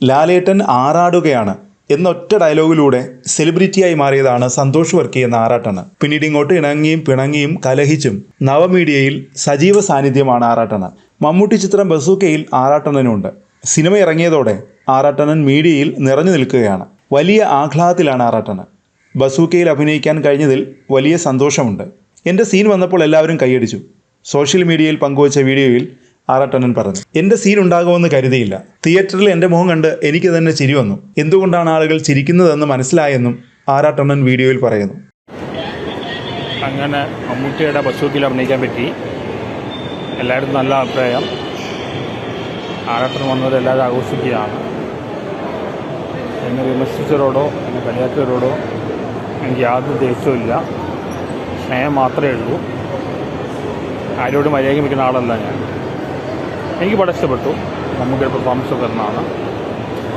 ലാലേട്ടൻ ആറാടുകയാണ് എന്നൊറ്റ ഡയലോഗിലൂടെ സെലിബ്രിറ്റിയായി മാറിയതാണ് സന്തോഷ് വർക്കി എന്ന ആറാട്ടണ്. പിന്നീട് ഇങ്ങോട്ട് ഇണങ്ങിയും പിണങ്ങിയും കലഹിച്ചും നവമീഡിയയിൽ സജീവ സാന്നിധ്യമാണ് ആറാട്ടണ്. മമ്മൂട്ടി ചിത്രം ബസൂക്കയിൽ ആറാട്ടണനുണ്ട് സിനിമ ഇറങ്ങിയതോടെ ആറാട്ടണൻ മീഡിയയിൽ നിറഞ്ഞു നിൽക്കുകയാണ്. വലിയ ആഹ്ലാദത്തിലാണ് ആറാട്ടണ്. ബസൂക്കയിൽ അഭിനയിക്കാൻ കഴിഞ്ഞതിൽ വലിയ സന്തോഷമുണ്ട്. എന്റെ സീൻ വന്നപ്പോൾ എല്ലാവരും കൈയടിച്ചു. സോഷ്യൽ മീഡിയയിൽ പങ്കുവച്ച വീഡിയോയിൽ ആറാട്ടണ്ണൻ പറഞ്ഞു. എന്റെ സീൻ ഉണ്ടാകുമെന്ന് കരുതിയില്ല. തിയേറ്ററിൽ എന്റെ മുഖം കണ്ട് എനിക്ക് തന്നെ ചിരി വന്നു. എന്തുകൊണ്ടാണ് ആളുകൾ ചിരിക്കുന്നതെന്ന് മനസ്സിലായെന്നും ആറാട്ടണ്ണൻ വീഡിയോയിൽ പറയുന്നു. അങ്ങനെ മമ്മൂട്ടിയുടെ പശുക്കിൽ അഭിനയിക്കാൻ പറ്റി. എല്ലാവരും നല്ല അഭിപ്രായം. ആറാട്ടണ്ണൻ വന്നത് എല്ലാവരും ആഘോഷിക്കുകയാണ്. എന്നെ വിമർശിച്ചവരോടോ എന്നെ കളിയാക്കിയവരോടോ എനിക്ക് യാതൊരു ദേഷ്യമില്ല സ്നേഹം മാത്രമേ ഉള്ളൂ. ആരോടും മര്യാദ വയ്ക്കുന്ന ആളല്ല ഞാൻ. എനിക്ക് വളരെ ഇഷ്ടപ്പെട്ടു. നമുക്ക് പെർഫോമൻസ് ഒക്കെ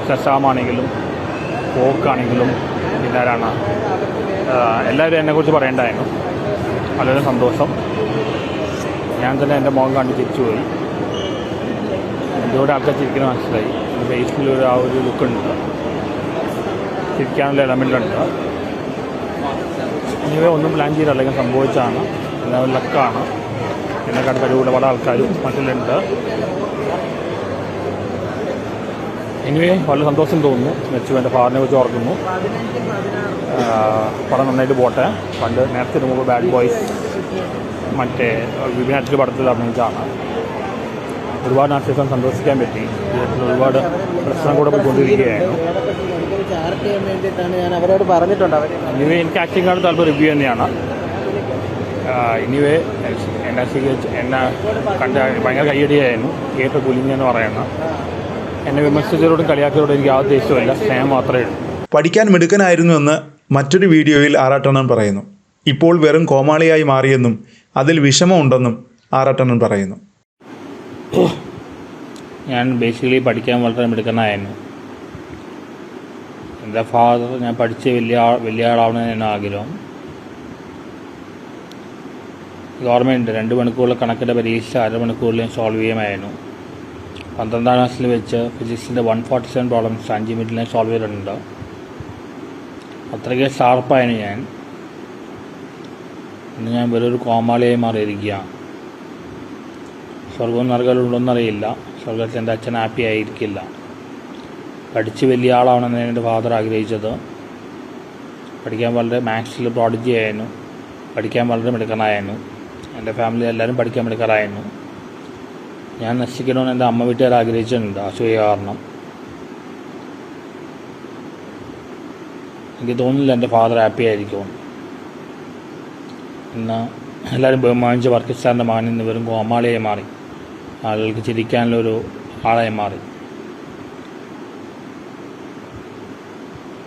ശശാമാണെങ്കിലും പോക്കാണെങ്കിലും പിന്നെ ആരാണ് ആഹ് എല്ലാവരും എന്നെക്കുറിച്ച് പറയേണ്ടായിരുന്നു. വളരെ സന്തോഷം. ഞാൻ തന്നെ എന്റെ മുഖം കണ്ട് തിരിച്ചുപോയി എന്തുകൊണ്ട് ആൾക്കാർ ചിരിക്കുന്ന മനസ്സിലായി. ഫേസിൽ ഒരു ആ ഒരു ലുക്ക് ഉണ്ട്. ചിരിക്കാനുള്ള ഇടമില്ലുണ്ട് ഇനിവ ഒന്നും പ്ലാൻ ചെയ്തില്ല അല്ലെങ്കിൽ സംഭവിച്ചാണ് എല്ലാവരും ലക്കാണ് എന്നെക്കാട്ട് കഴിവുള്ള പല ആൾക്കാരും മറ്റുള്ളുണ്ട് എനിവേ വളരെ സന്തോഷം തോന്നുന്നു. മെച്ചു എന്റെ ഫാറിനെ വെച്ച് ഓർക്കുന്നു. പടം നന്നായിട്ട് പോട്ടെ. പണ്ട് നേരത്തെ മുമ്പ് ബാഡ് ബോയ്സ് മറ്റേ വിപിനാറ്റിൽ പടത്തിൽ അഭിനയിച്ചാണ് ഒരുപാട് ആർട്ടിസ്റ്റം സന്തോഷിക്കാൻ പറ്റി. ഒരുപാട് പ്രശ്നം കൂടെ പോയിക്കൊണ്ടിരിക്കുകയായിരുന്നു. അവരോട് പറഞ്ഞിട്ടുണ്ട് ഇനിവേ എനിക്ക് ആക്ടിങ് കാണാൻ താല്പര്യം റിവ്യൂ തന്നെയാണ്. എനിവേ സ്വീകരിച്ച് എന്നെ കണ്ട ഭയങ്കര കയ്യടിയായിരുന്നു. തിയേറ്റർ കുലിഞ്ഞെന്ന് എന്ന് പറയുന്നത് എന്നെ വിമർശിച്ചവരോടും കളിയാക്കിയവരോടും എനിക്ക് ആ ഉദ്ദേശമല്ല സ്നേഹം മാത്രമേ ഉള്ളൂ. പഠിക്കാൻ മിടുക്കനായിരുന്നു എന്ന് മറ്റൊരു വീഡിയോയിൽ ആറാട്ടണ്ണൻ പറയുന്നു. ഇപ്പോൾ വെറും കോമാളിയായി മാറിയെന്നും അതിൽ വിഷമമുണ്ടെന്നും ആറാട്ടണ്ണൻ പറയുന്നു. ഞാൻ ബേസിക്കലി പഠിക്കാൻ വളരെ മിടുക്കനായിരുന്നു. എന്റെ ഫാദർ ഞാൻ പഠിച്ച് വലിയ വലിയ ആളാവണമെന്ന് ആഗ്രഹം. ഗവൺമെന്റ് രണ്ട് മണിക്കൂറിലെ കണക്കിന്റെ പരീക്ഷ അരമണിക്കൂറിൽ മണിക്കൂറിലും സോൾവ് ചെയ്യുമായിരുന്നു പന്ത്രണ്ടാം ക്ലാസ്സിൽ വെച്ച് ഫിസിക്സിന്റെ വൺ ഫോർട്ടി സെവൻ പ്രോബ്ലംസ് അഞ്ച് മിനിറ്റിൽ സോൾവ് ചെയ്തിട്ടുണ്ട്. അത്രയ്ക്ക് ഷാർപ്പായിരുന്നു ഞാൻ. ഇന്ന് ഞാൻ വെറൊരു കോമാളിയായി മാറിയിരിക്കുകയാണ് സ്വർഗവും നരകമുണ്ടോയെന്നറിയില്ല സ്വർഗത്തിൽ എന്റെ അച്ഛൻ ഹാപ്പി ആയിരിക്കില്ല. പഠിച്ച് വലിയ ആളാണെന്ന് എന്റെ ഫാദർ ആഗ്രഹിച്ചത്. പഠിക്കാൻ വളരെ മാത്സിൽ പ്രോഡിജി ആയിരുന്നു. പഠിക്കാൻ വളരെ മിടുക്കനായിരുന്നു. എന്റെ ഫാമിലി എല്ലാവരും പഠിക്കാൻ മിടുക്കറായിരുന്നു ഞാൻ നശിക്കണമെന്ന് എന്റെ അമ്മ വീട്ടുകാർ ആഗ്രഹിച്ചിട്ടുണ്ട്. അസൂയ കാരണം. എനിക്ക് തോന്നുന്നില്ല എന്റെ ഫാദർ ഹാപ്പി ആയിരിക്കും. എന്നാൽ എല്ലാവരും ബഹുമാനിച്ച വർക്കിസ്ഥാന്റെ മകൻ ഇന്ന് വെറും കോമാളിയായി മാറി. ആളുകൾക്ക് ചിരിക്കാനുള്ളൊരു ആളായി മാറി.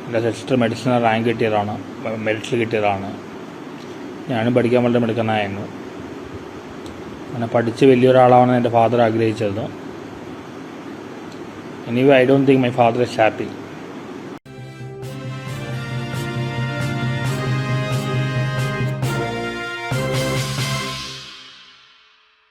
എന്റെ സിസ്റ്റർ മെഡിസിനൽ റാങ്ക് കിട്ടിയതാണ് മെറിറ്റിൽ കിട്ടിയതാണ്. ഞാനും പഠിക്കാൻ വളരെ മിടുക്കനായിരുന്നു. അങ്ങനെ പഠിച്ച് വലിയൊരാളാണെന്ന് എന്റെ ഫാദർ ആഗ്രഹിച്ചിരുന്നു anyway I don't think my father is happy